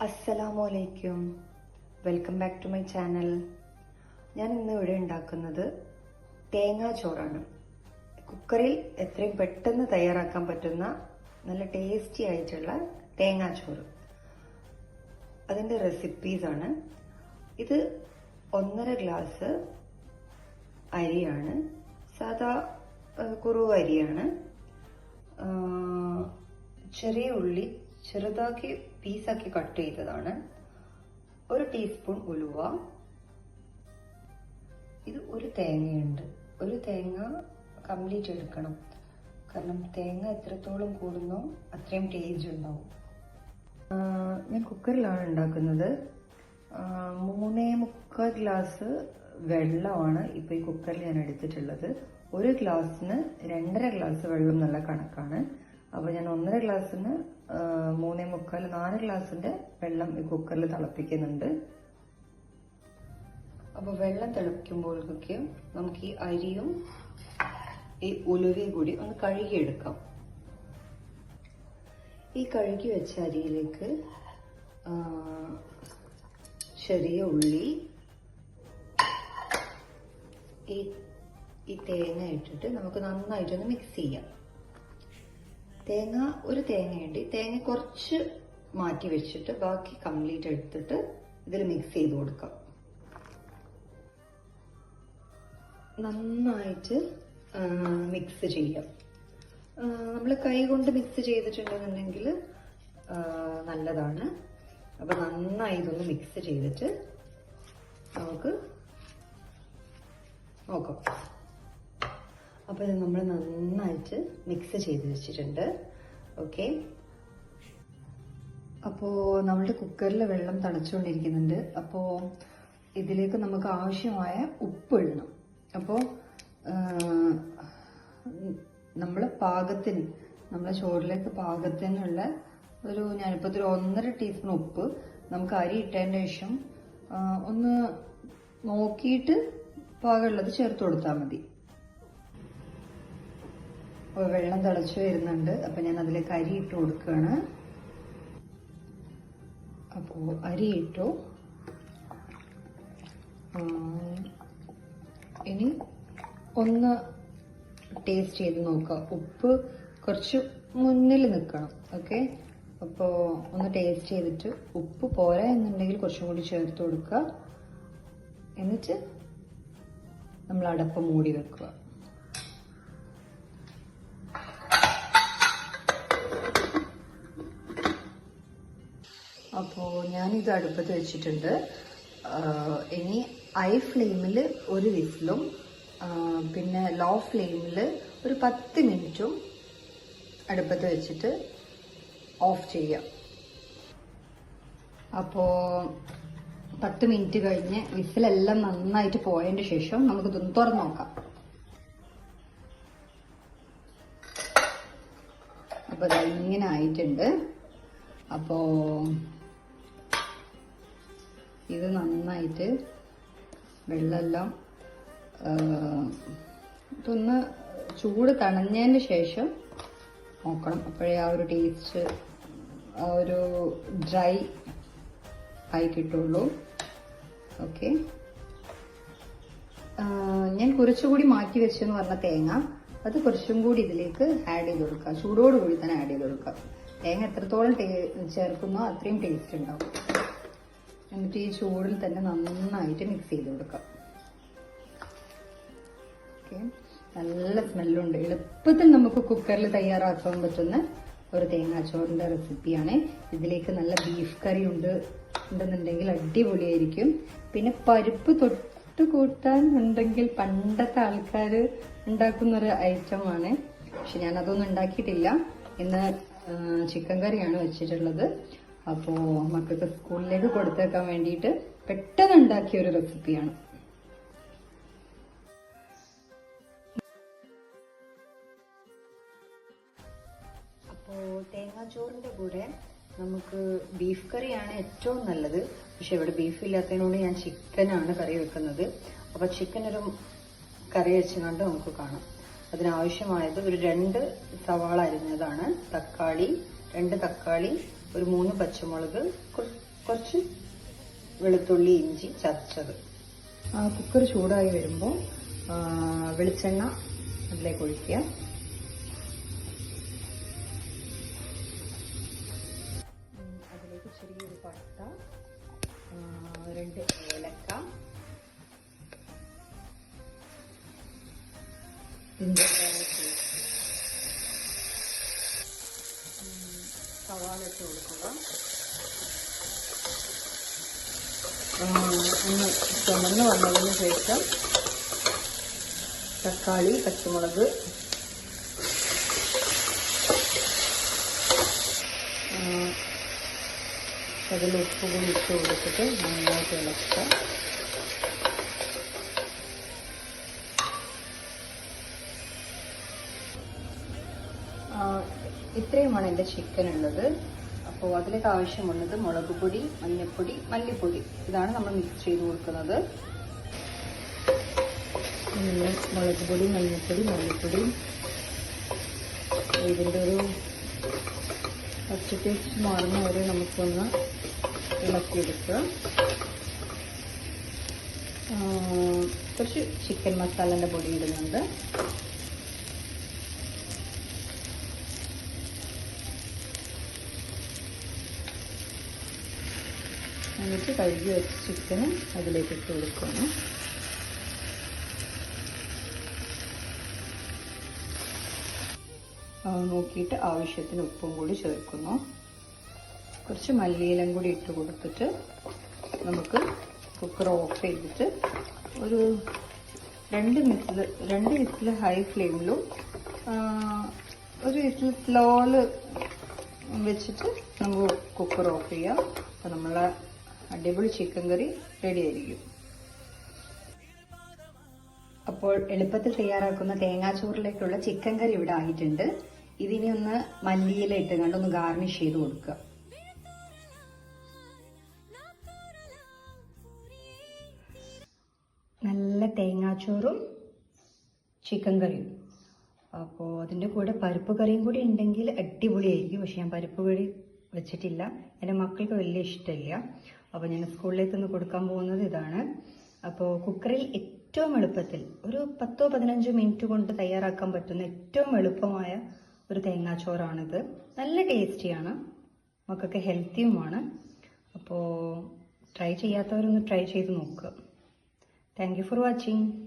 അസ്സലാമലൈക്കും. Welcome back to my channel. ഞാൻ ഇന്ന് ഇവിടെ ഉണ്ടാക്കുന്നത് തേങ്ങാ ചോറാണ്. കുക്കറിൽ എത്രയും പെട്ടെന്ന് തയ്യാറാക്കാൻ പറ്റുന്ന നല്ല ടേസ്റ്റി ആയിട്ടുള്ള തേങ്ങാ ചോറ്. അതിന്റെ റെസിപ്പീസാണ് ഇത് ഒന്നര ഗ്ലാസ് അരിയാണ്. സാധാ ഏഹ്, കുറുവ അരിയാണ് ആ, ചെറിയ ഉള്ളി ചെറുതാക്കി പീസാക്കി കട്ട് ചെയ്തതാണ്. ഒരു ടീസ്പൂൺ ഉലുവ. ഇത് ഒരു തേങ്ങയുണ്ട്. ഒരു തേങ്ങ കംപ്ലീറ്റ് എടുക്കണം. കാരണം തേങ്ങ എത്രത്തോളം കൂടുന്നോ അത്രയും ടേസ്റ്റ് ഉണ്ടാവും. ഞാൻ കുക്കറിലാണ് ഉണ്ടാക്കുന്നത്. മൂന്നേ മുക്കാൽ ഗ്ലാസ് വെള്ളമാണ് ഇപ്പോൾ ഈ കുക്കറിൽ ഞാൻ എടുത്തിട്ടുള്ളത്. ഒരു ഗ്ലാസ്സിന് രണ്ടര ഗ്ലാസ് വെള്ളം നല്ല കണക്കാണ്. അപ്പോൾ ഞാൻ ഒന്നര ഗ്ലാസ്സിന് മൂന്നേ മുക്കാൽ നാല് ഗ്ലാസിന്റെ വെള്ളം ഈ കുക്കറിൽ തിളപ്പിക്കുന്നുണ്ട്. അപ്പോൾ വെള്ളം തിളയ്ക്കുമ്പോഴേക്കും നമുക്ക് ഈ അരിയും ഈ ഉലുവയും കൂടി ഒന്ന് കഴുകിയെടുക്കാം. ഈ കഴുകി വെച്ച അരിയിലേക്ക് ചെറിയ ഉള്ളി ഈ തേങ്ങ ഇട്ടിട്ട് നമുക്ക് നന്നായിട്ടൊന്ന് മിക്സ് ചെയ്യാം. തേങ്ങ ഒരു തേങ്ങയുണ്ട്. ഈ തേങ്ങ കുറച്ച് മാറ്റി വെച്ചിട്ട് ബാക്കി കംപ്ലീറ്റ് എടുത്തിട്ട് ഇതിൽ മിക്സ് ചെയ്ത് കൊടുക്കാം. നന്നായിട്ട് മിക്സ് ചെയ്യാം. നമ്മൾ കൈ കൊണ്ട് മിക്സ് ചെയ്തിട്ടുണ്ടെന്നുണ്ടെങ്കിൽ നല്ലതാണ്. അപ്പം നന്നായി ഇതൊന്ന് മിക്സ് ചെയ്തിട്ട് നമുക്ക് നോക്കാം. അപ്പോൾ ഇത് നമ്മൾ നന്നായിട്ട് മിക്സ് ചെയ്ത് വെച്ചിട്ടുണ്ട്. ഓക്കെ അപ്പോൾ നമ്മളുടെ കുക്കറിൽ വെള്ളം തണച്ചുകൊണ്ടിരിക്കുന്നുണ്ട്. അപ്പോൾ ഇതിലേക്ക് നമുക്ക് ആവശ്യമായ ഉപ്പ് ഇടണം. അപ്പോൾ നമ്മൾ പാകത്തിന് നമ്മളെ ചോറിലേക്ക് പാകത്തിനുള്ള ഒരു ഞാനിപ്പോൾ ഒരു ഒന്നര ടീസ്പൂൺ ഉപ്പ് നമുക്ക് അരി ഇട്ടതിന്റെ ശേഷം ഒന്ന് നോക്കിയിട്ട് പാകമുള്ളത് ചേർത്ത് കൊടുത്താൽ മതി. വെള്ളം തിളച്ചു വരുന്നുണ്ട്. അപ്പം ഞാൻ അതിലേക്ക് അരി ഇട്ട് കൊടുക്കുകയാണ്. അപ്പോൾ അരി ഇട്ടു. ഇനി ഒന്ന് ടേസ്റ്റ് ചെയ്ത് നോക്കുക. ഉപ്പ് കുറച്ച് മുന്നിൽ നിൽക്കണം. ഓക്കെ അപ്പോൾ ഒന്ന് ടേസ്റ്റ് ചെയ്തിട്ട് ഉപ്പ് പോരാ എന്നുണ്ടെങ്കിൽ കുറച്ചും കൂടി ചേർത്ത് കൊടുക്കുക. എന്നിട്ട് നമ്മൾ അടപ്പ് മൂടി വെക്കുക. അപ്പോൾ ഞാനിത് അടുപ്പത്ത് വെച്ചിട്ടുണ്ട്. ഇനി ഐ ഫ്ലെയിമിൽ ഒരു വിസിലും പിന്നെ ലോ ഫ്ലെയിമിൽ ഒരു പത്ത് മിനിറ്റും അടുപ്പത്ത് വെച്ചിട്ട് ഓഫ് ചെയ്യാം. അപ്പോൾ പത്ത് മിനിറ്റ് കഴിഞ്ഞ് വിസിലെല്ലാം നന്നായിട്ട് പോയതിന് ശേഷം നമുക്കിതൊന്ന് തുറന്നു നോക്കാം. അപ്പോൾ ഇങ്ങനെ ആയിട്ടുണ്ട്. അപ്പോൾ ഇത് നന്നായിട്ട് വെള്ളമെല്ലാം ഇതൊന്ന് ചൂട് തണഞ്ഞതിന് ശേഷം നോക്കണം. അപ്പോഴേ ആ ഒരു ടേസ്റ്റ് ആ ഒരു ഡ്രൈ ആയി കിട്ടുള്ളൂ. ഓക്കെ. ഞാൻ കുറച്ചുകൂടി മാറ്റി വെച്ചെന്ന് പറഞ്ഞ തേങ്ങ അത് കുറച്ചും കൂടി ഇതിലേക്ക് ആഡ് ചെയ്ത് കൊടുക്കുക. ചൂടോടുകൂടി തന്നെ ആഡ് ചെയ്ത് കൊടുക്കുക. തേങ്ങ എത്രത്തോളം ചേർക്കുന്നോ അത്രയും ടേസ്റ്റ് ഉണ്ടാവും. എന്നിട്ട് ഈ ചൂടിൽ തന്നെ നന്നായിട്ട് മിക്സ് ചെയ്ത് കൊടുക്കാം. ഓക്കെ നല്ല സ്മെല്ലുണ്ട് എളുപ്പത്തിൽ നമുക്ക് കുക്കറിൽ തയ്യാറാക്കാൻ പറ്റുന്ന ഒരു തേങ്ങാച്ചോറിന്റെ റെസിപ്പിയാണ് ഇതിലേക്ക് നല്ല ബീഫ് കറി ഉണ്ട് ഉണ്ടെന്നുണ്ടെങ്കിൽ അടിപൊളിയായിരിക്കും. പിന്നെ പരിപ്പ് തൊട്ട് കൂട്ടാൻ ഉണ്ടെങ്കിൽ പണ്ടത്തെ ആൾക്കാർ ഉണ്ടാക്കുന്ന ഒരു ഐറ്റമാണ് പക്ഷെ ഞാനതൊന്നും ഉണ്ടാക്കിയിട്ടില്ല. ഇന്ന് ചിക്കൻ കറിയാണ് വെച്ചിട്ടുള്ളത്. അപ്പോൾ മക്കൾക്ക് സ്കൂളിലേക്ക് കൊടുത്തേക്കാൻ വേണ്ടിയിട്ട് പെട്ടെന്ന് ഉണ്ടാക്കിയ ഒരു റെസിപ്പിയാണ്. അപ്പോൾ തേങ്ങാച്ചോറിന്റെ കൂടെ നമുക്ക് ബീഫ് കറിയാണ് ഏറ്റവും നല്ലത്. പക്ഷെ ഇവിടെ ബീഫ് ഇല്ലാത്തതിനോട് ഞാൻ ചിക്കനാണ് കറി വെക്കുന്നത്. അപ്പോൾ ചിക്കൻ ഒരു കറി വെച്ചുകൊണ്ട് നമുക്ക് കാണാം. അതിനാവശ്യമായത് ഒരു രണ്ട് സവാള അരിഞ്ഞതാണ്. തക്കാളി രണ്ട് തക്കാളി ഒരു മൂന്ന് പച്ചമുളക് കുറച്ച് വെളുത്തുള്ളി ഇഞ്ചി ചതച്ചത്. കുക്കർ ചൂടായി വരുമ്പോൾ വെളിച്ചെണ്ണ അതിലേക്ക് ഒഴിക്കുക. അതിലേക്ക് ചെറിയൊരു പട്ട രണ്ട് ഏലക്ക ginger സവാള ഇട്ട് കൊടുക്കുക ഒന്ന് ചുമന്ന് വന്നതിന് ശേഷം തക്കാളി പച്ചമുളക് അതിൽ ഉപ്പ് കൂടി ഇട്ട് കൊടുത്തിട്ട് നന്നായിട്ട് ഇളക്കുക. ഇത്രയുമാണ് എന്റെ ചിക്കൻ ഉള്ളത് അപ്പോൾ അതിലേക്ക് ആവശ്യമുള്ളത് മുളക് പൊടി മഞ്ഞൾപ്പൊടി മല്ലിപ്പൊടി. ഇതാണ് നമ്മൾ മിക്സ് ചെയ്ത് കൊടുക്കുന്നത്. മുളക് പൊടി മഞ്ഞൾപ്പൊടി മല്ലിപ്പൊടി. ഇതിന്റെ ഒരു പച്ച ടേസ്റ്റ് മാറുന്ന വരെ നമുക്കൊന്ന് ഇളക്കിയെടുക്കുക കുറച്ച് ചിക്കൻ മസാലന്റെ പൊടി ഇടുന്നുണ്ട്. എന്നിട്ട് കഴുകി വെച്ച ചിക്കന് അതിലേക്ക് ഇട്ട് കൊടുക്കുകയാണ് നോക്കിയിട്ട് ആവശ്യത്തിന് ഉപ്പും കൂടി ചേർക്കുന്നു. കുറച്ച് മല്ലിയിലും കൂടി ഇട്ട് കൊടുത്തിട്ട് നമുക്ക് കുക്കർ ഓഫ് ചെയ്തിട്ട് ഒരു രണ്ട് വിസിൽ രണ്ട് വിസിൽ ഹൈ ഫ്ലെയിമിലും ഒരു വിസിൽ സ്ലോയിൽ വെച്ചിട്ട് നമുക്ക് കുക്കർ ഓഫ് ചെയ്യാം. അപ്പം നമ്മളെ അടിപൊളി ചിക്കൻ കറി റെഡി ആയിരിക്കും. അപ്പോൾ എളുപ്പത്തിൽ തയ്യാറാക്കുന്ന തേങ്ങാച്ചോറിലേക്കുള്ള ചിക്കൻ കറി ഇവിടെ ആയിട്ടുണ്ട്. ഇതിനെ ഒന്ന് മല്ലിയില ഇട്ട് കണ്ട് ഒന്ന് ഗാർണിഷ് ചെയ്ത് കൊടുക്കുക. നല്ല തേങ്ങാച്ചോറും ചിക്കൻ കറിയും. അപ്പോൾ അതിന്റെ കൂടെ പരിപ്പ് കറിയും കൂടി ഉണ്ടെങ്കിൽ അടിപൊളിയായിരിക്കും. പക്ഷെ ഞാൻ പരിപ്പ് കറി വെച്ചിട്ടില്ല. എന്റെ മക്കൾക്ക് വലിയ ഇഷ്ടമില്ല. അപ്പോൾ ഞാൻ സ്കൂളിലേക്ക് ഒന്ന് കൊടുക്കാൻ പോകുന്നത് ഇതാണ്. അപ്പോൾ കുക്കറിൽ ഏറ്റവും എളുപ്പത്തിൽ ഒരു പത്തോ പതിനഞ്ചോ മിനിറ്റ് കൊണ്ട് തയ്യാറാക്കാൻ പറ്റുന്ന ഏറ്റവും എളുപ്പമായ ഒരു തേങ്ങാച്ചോറാണിത്. നല്ല ടേസ്റ്റിയാണ്. മക്കൾക്ക് ഹെൽത്തിയുമാണ്. അപ്പോൾ ട്രൈ ചെയ്യാത്തവരൊന്ന് ട്രൈ ചെയ്ത് നോക്കുക താങ്ക് ഫോർ വാച്ചിങ്.